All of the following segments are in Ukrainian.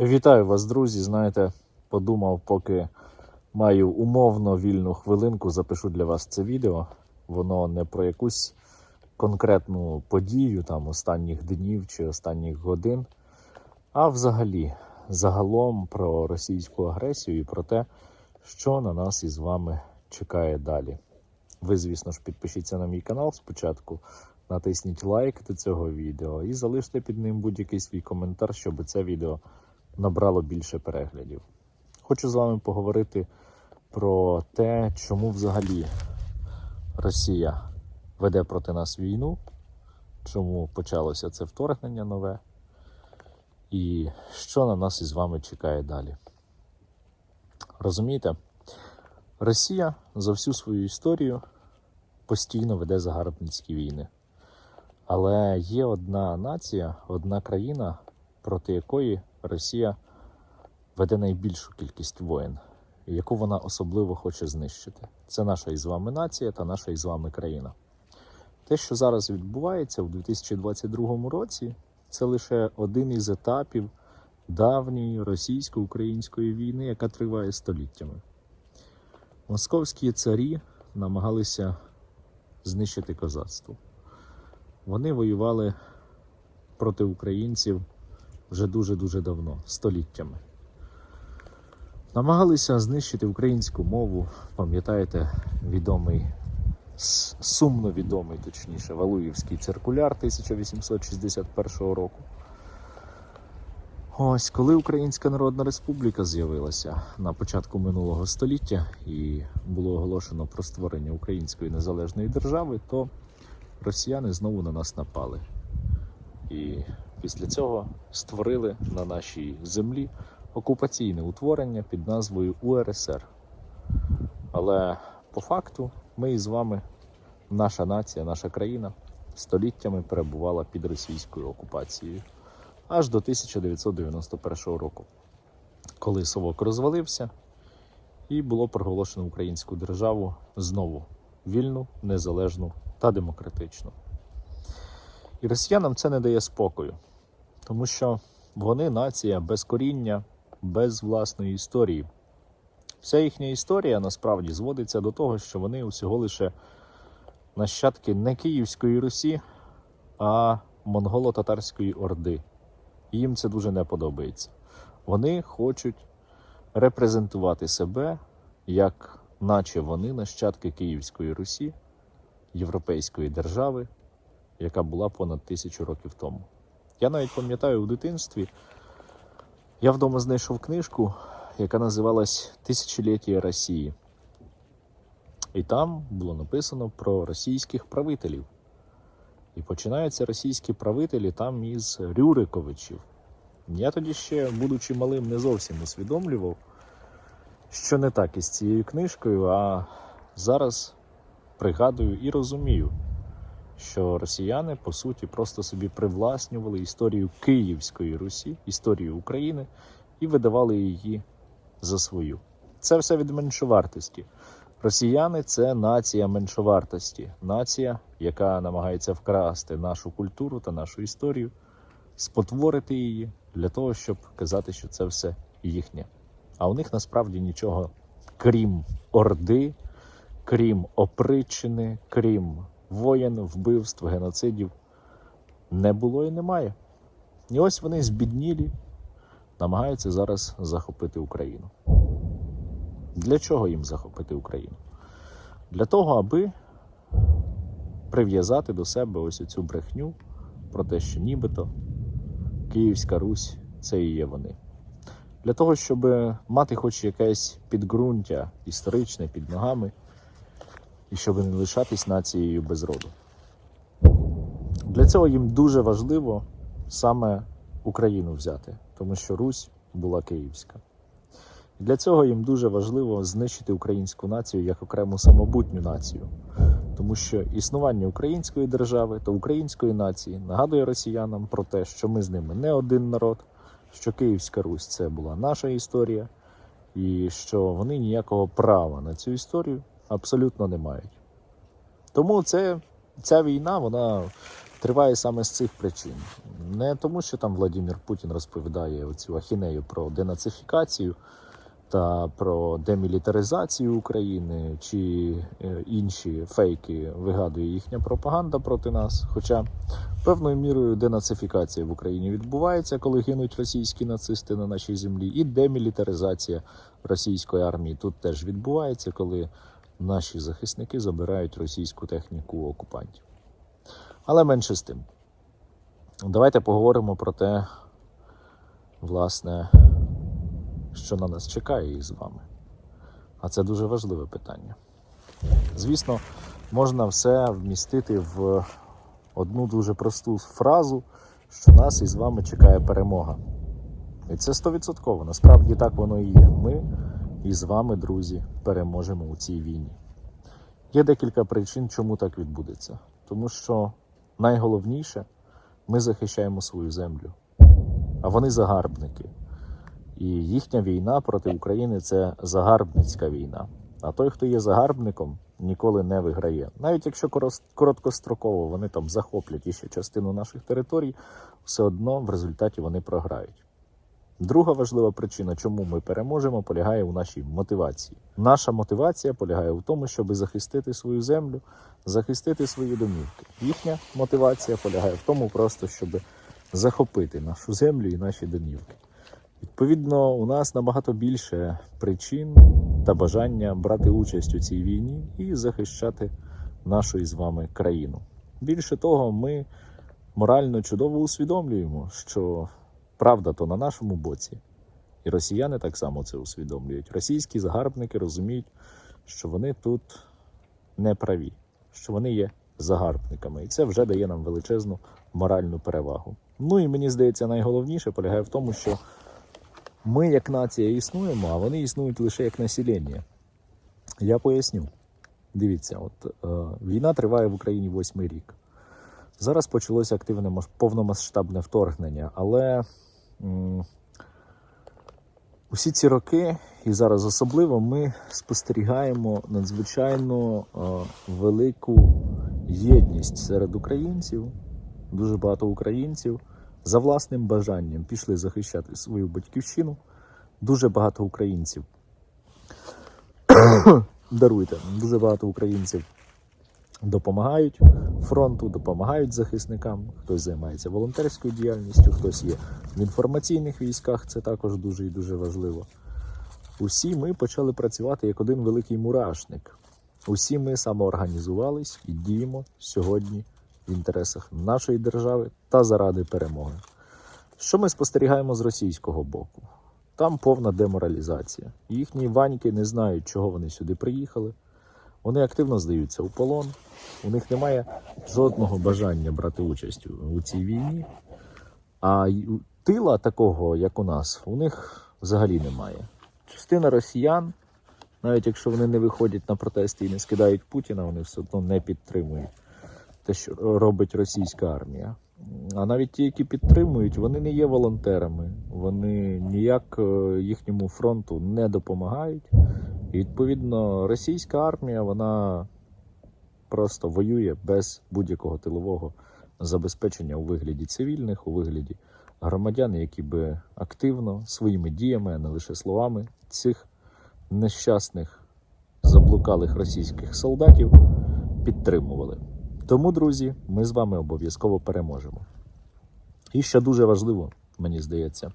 Вітаю вас, друзі. Знаєте, подумав, поки маю умовно вільну хвилинку, запишу для вас це відео. Воно не про якусь конкретну подію там останніх днів чи останніх годин, а взагалі загалом про російську агресію і про те, що на нас із вами чекає далі. Ви, звісно ж, підпишіться на мій канал спочатку, натисніть лайк до цього відео і залиште під ним будь-який свій коментар, щоб це відео набрало більше переглядів. Хочу з вами поговорити про те, чому взагалі Росія веде проти нас війну, чому почалося це вторгнення нове, і що на нас із вами чекає далі. Розумієте, Росія за всю свою історію постійно веде загарбницькі війни. Але є одна нація, одна країна, проти якої Росія веде найбільшу кількість воїн, яку вона особливо хоче знищити. Це наша із вами нація та наша із вами країна. Те, що зараз відбувається у 2022 році, це лише один із етапів давньої російсько-української війни, яка триває століттями. Московські царі намагалися знищити козацтво. Вони воювали проти українців вже дуже-дуже давно, століттями. Намагалися знищити українську мову, пам'ятаєте, відомий, сумно відомий, точніше, Валуївський циркуляр 1861 року. Ось коли Українська Народна Республіка з'явилася на початку минулого століття і було оголошено про створення Української незалежної держави, то росіяни знову на нас напали. І після цього створили на нашій землі окупаційне утворення під назвою УРСР. Але по факту ми із вами, наша нація, наша країна століттями перебувала під російською окупацією аж до 1991 року, коли Совок розвалився і було проголошено українську державу знову вільну, незалежну та демократичну. І росіянам це не дає спокою, тому що вони нація без коріння, без власної історії. Вся їхня історія насправді зводиться до того, що вони усього лише нащадки не Київської Русі, а монголо-татарської орди. І їм це дуже не подобається. Вони хочуть репрезентувати себе як, наче вони нащадки Київської Русі, європейської держави, яка була понад тисячу років тому. Я навіть пам'ятаю у дитинстві, я вдома знайшов книжку, яка називалась Тисячоліття Росії. І там було написано про російських правителів. І починаються російські правителі там із Рюриковичів. Я тоді ще, будучи малим, не зовсім усвідомлював, що не так із цією книжкою, а зараз пригадую і розумію, що росіяни по суті просто собі привласнювали історію Київської Русі, історію України і видавали її за свою. Це все від меншовартості. Росіяни це нація меншовартості, нація, яка намагається вкрасти нашу культуру та нашу історію, спотворити її для того, щоб казати, що це все їхнє. А у них насправді нічого, крім орди, крім опричини, крім воєн, вбивств, геноцидів, не було і немає. І ось вони збіднілі, намагаються зараз захопити Україну. Для чого їм захопити Україну? Для того, аби прив'язати до себе ось цю брехню про те, що нібито Київська Русь це і є вони. Для того, щоб мати хоч якесь підґрунтя історичне під ногами, і щоб не лишатись нацією без роду. Для цього їм дуже важливо саме Україну взяти, тому що Русь була київська. Для цього їм дуже важливо знищити українську націю як окрему самобутню націю, тому що існування української держави та української нації нагадує росіянам про те, що ми з ними не один народ, що Київська Русь це була наша історія, і що вони ніякого права на цю історію абсолютно не мають. Тому це, ця війна, вона триває саме з цих причин. Не тому, що там Владимир Путін розповідає оцю ахінею про денацифікацію та про демілітаризацію України чи е, інші фейки вигадує їхня пропаганда проти нас. Хоча певною мірою денацифікація в Україні відбувається, коли гинуть російські нацисти на нашій землі, і демілітаризація російської армії тут теж відбувається, коли наші захисники забирають російську техніку окупантів. Але менше з тим. Давайте поговоримо про те, власне, що на нас чекає із вами. А це дуже важливе питання. Звісно, можна все вмістити в одну дуже просту фразу, що нас із вами чекає перемога. І це стовідсотково. Насправді так воно і є. Ми із вами, друзі, переможемо у цій війні. Є декілька причин, чому так відбудеться. Тому що найголовніше ми захищаємо свою землю, а вони загарбники. І їхня війна проти України це загарбницька війна. А той, хто є загарбником, ніколи не виграє. Навіть якщо короткостроково вони там захоплять іще частину наших територій, все одно в результаті вони програють. Друга важлива причина, чому ми переможемо, полягає у нашій мотивації. Наша мотивація полягає в тому, щоб захистити свою землю, захистити свої домівки. Їхня мотивація полягає в тому, просто щоб захопити нашу землю і наші домівки. Відповідно, у нас набагато більше причин та бажання брати участь у цій війні і захищати нашу із вами країну. Більше того, ми морально чудово усвідомлюємо, що правда то на нашому боці, і росіяни так само це усвідомлюють. Російські загарбники розуміють, що вони тут не праві, що вони є загарбниками, і це вже дає нам величезну моральну перевагу. Ну і мені здається, найголовніше полягає в тому, що ми, як нація, існуємо, а вони існують лише як населення. Я поясню. Дивіться, от е, війна триває в Україні восьмий рік. Зараз почалося активне повномасштабне вторгнення, але усі ці роки, і зараз особливо, ми спостерігаємо надзвичайно е, велику єдність серед українців. Дуже багато українців за власним бажанням пішли захищати свою батьківщину. Дуже багато українців. Даруйте, дуже багато українців допомагають фронту, допомагають захисникам. Хтось займається волонтерською діяльністю, хтось є в інформаційних військах. Це також дуже і дуже важливо. Усі ми почали працювати як один великий мурашник. Усі ми самоорганізувались і діємо сьогодні в інтересах нашої держави та заради перемоги. Що ми спостерігаємо з російського боку? Там повна деморалізація. Їхні ваньки не знають, чого вони сюди приїхали. Вони активно здаються у полон. У них немає жодного бажання брати участь у- цій війні. А тила такого, як у нас, у них взагалі немає. Частина росіян, навіть якщо вони не виходять на протести і не скидають Путіна, вони все одно не підтримують те, що робить російська армія. А навіть ті, які підтримують, вони не є волонтерами, вони ніяк е, їхньому фронту не допомагають. І відповідно, російська армія вона просто воює без будь-якого тилового забезпечення у вигляді цивільних, у вигляді громадян, які би активно своїми діями, а не лише словами, цих нещасних заблукалих російських солдатів підтримували. Тому, друзі, ми з вами обов'язково переможемо. І ще дуже важливо, мені здається,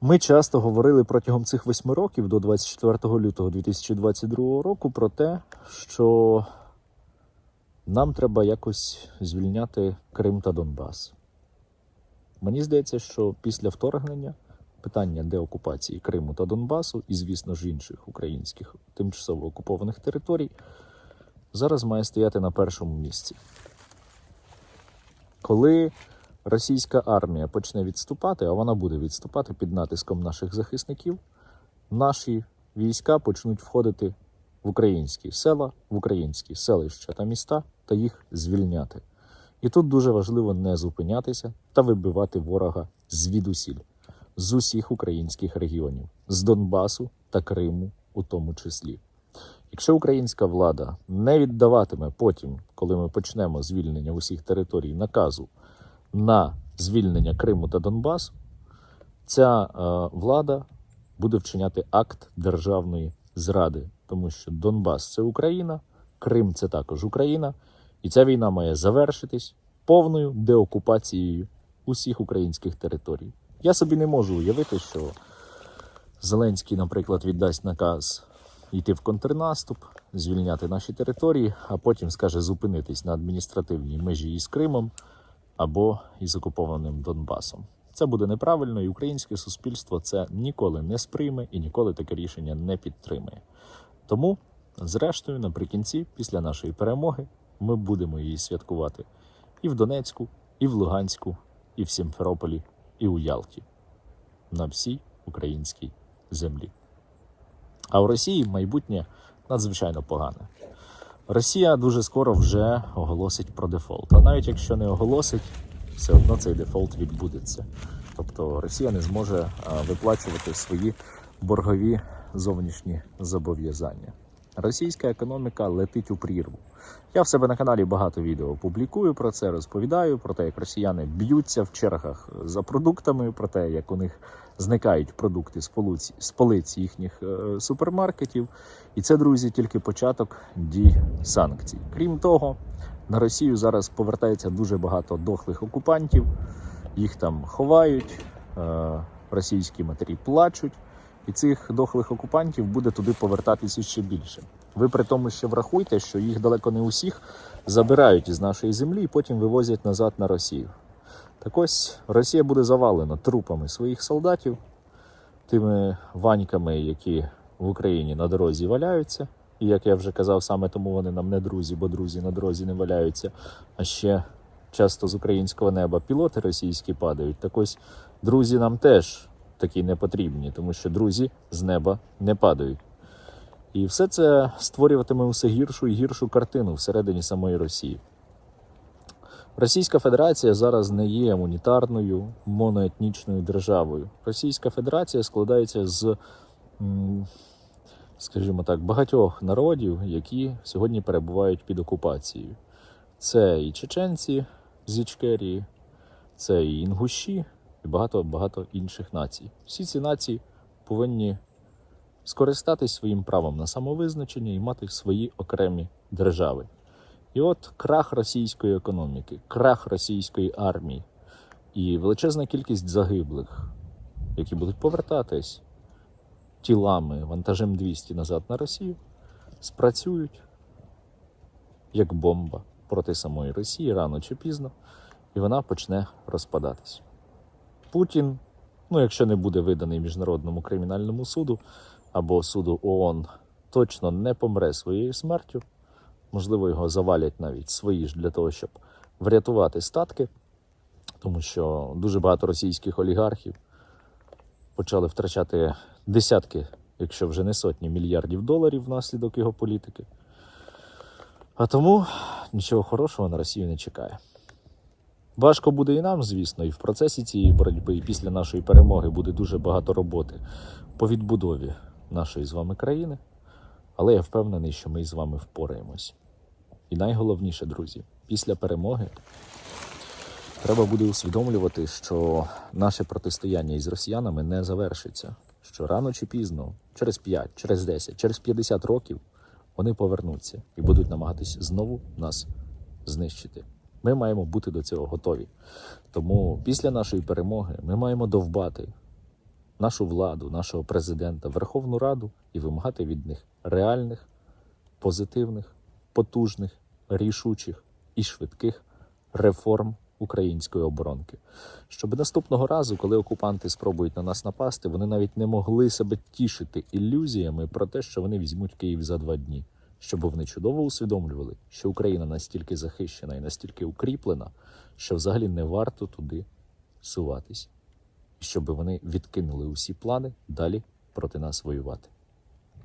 ми часто говорили протягом цих восьми років до 24 лютого 2022 року про те, що нам треба якось звільняти Крим та Донбас. Мені здається, що після вторгнення питання деокупації Криму та Донбасу, і, звісно ж, інших українських тимчасово окупованих територій, зараз має стояти на першому місці. Коли російська армія почне відступати, а вона буде відступати під натиском наших захисників, наші війська почнуть входити в українські села, в українські селища та міста та їх звільняти. І тут дуже важливо не зупинятися та вибивати ворога звідусіль, з усіх українських регіонів, з Донбасу та Криму у тому числі. Якщо українська влада не віддаватиме потім коли ми почнемо звільнення усіх територій наказу на звільнення Криму та Донбасу, ця е, влада буде вчиняти акт державної зради, тому що Донбас це Україна, Крим це також Україна, і ця війна має завершитись повною деокупацією усіх українських територій. Я собі не можу уявити, що Зеленський, наприклад, віддасть наказ йти в контрнаступ, звільняти наші території, а потім скаже зупинитись на адміністративній межі із Кримом або із окупованим Донбасом. Це буде неправильно, і українське суспільство це ніколи не сприйме і ніколи таке рішення не підтримає. Тому, зрештою, наприкінці, після нашої перемоги, ми будемо її святкувати і в Донецьку, і в Луганську, і в Сімферополі, і у Ялті на всій українській землі. А в Росії майбутнє надзвичайно погане. Росія дуже скоро вже оголосить про дефолт. А навіть якщо не оголосить, все одно цей дефолт відбудеться. Тобто Росія не зможе виплачувати свої боргові зовнішні зобов'язання. Російська економіка летить у прірву. Я в себе на каналі багато відео публікую про це, розповідаю про те, як росіяни б'ються в чергах за продуктами, про те, як у них зникають продукти з полиць, з полиць їхніх е, супермаркетів. І це, друзі, тільки початок дій санкцій. Крім того, на Росію зараз повертається дуже багато дохлих окупантів. Їх там ховають, е, російські матері плачуть, і цих дохлих окупантів буде туди повертатися ще більше. Ви при тому ще врахуйте, що їх далеко не усіх забирають із нашої землі і потім вивозять назад на Росію. Так ось Росія буде завалена трупами своїх солдатів, тими ваньками, які в Україні на дорозі валяються. І як я вже казав, саме тому вони нам не друзі, бо друзі на дорозі не валяються. А ще часто з українського неба пілоти російські падають. Так ось друзі нам теж такі не потрібні, тому що друзі з неба не падають. І все це створюватиме усе гіршу і гіршу картину всередині самої Росії. Російська Федерація зараз не є унітарною моноетнічною державою. Російська Федерація складається з, скажімо так, багатьох народів, які сьогодні перебувають під окупацією. Це і чеченці з Ічкерії, це і інгуші, і багато багато інших націй. Всі ці нації повинні скористатись своїм правом на самовизначення і мати свої окремі держави. І от крах російської економіки, крах російської армії і величезна кількість загиблих, які будуть повертатись тілами вантажем 200 назад на Росію, спрацюють як бомба проти самої Росії рано чи пізно, і вона почне розпадатись. Путін, ну якщо не буде виданий Міжнародному кримінальному суду або суду ООН, точно не помре своєю смертю. Можливо, його завалять навіть свої ж для того, щоб врятувати статки, тому що дуже багато російських олігархів почали втрачати десятки, якщо вже не сотні мільярдів доларів внаслідок його політики. А тому нічого хорошого на Росію не чекає. Важко буде і нам, звісно, і в процесі цієї боротьби, і після нашої перемоги буде дуже багато роботи по відбудові нашої з вами країни. Але я впевнений, що ми з вами впораємось. І найголовніше, друзі, після перемоги треба буде усвідомлювати, що наше протистояння із росіянами не завершиться. Що рано чи пізно, через 5, через 10, через 50 років вони повернуться і будуть намагатись знову нас знищити. Ми маємо бути до цього готові. Тому після нашої перемоги ми маємо довбати нашу владу, нашого президента, Верховну Раду і вимагати від них реальних, позитивних, потужних, рішучих і швидких реформ української оборонки. Щоб наступного разу, коли окупанти спробують на нас напасти, вони навіть не могли себе тішити ілюзіями про те, що вони візьмуть Київ за два дні. Щоб вони чудово усвідомлювали, що Україна настільки захищена і настільки укріплена, що взагалі не варто туди суватись щоб вони відкинули усі плани далі проти нас воювати.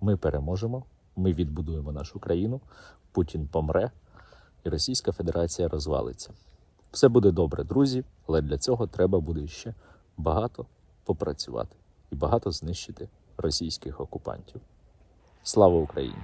Ми переможемо, ми відбудуємо нашу країну, Путін помре, і Російська Федерація розвалиться. Все буде добре, друзі, але для цього треба буде ще багато попрацювати і багато знищити російських окупантів. Слава Україні!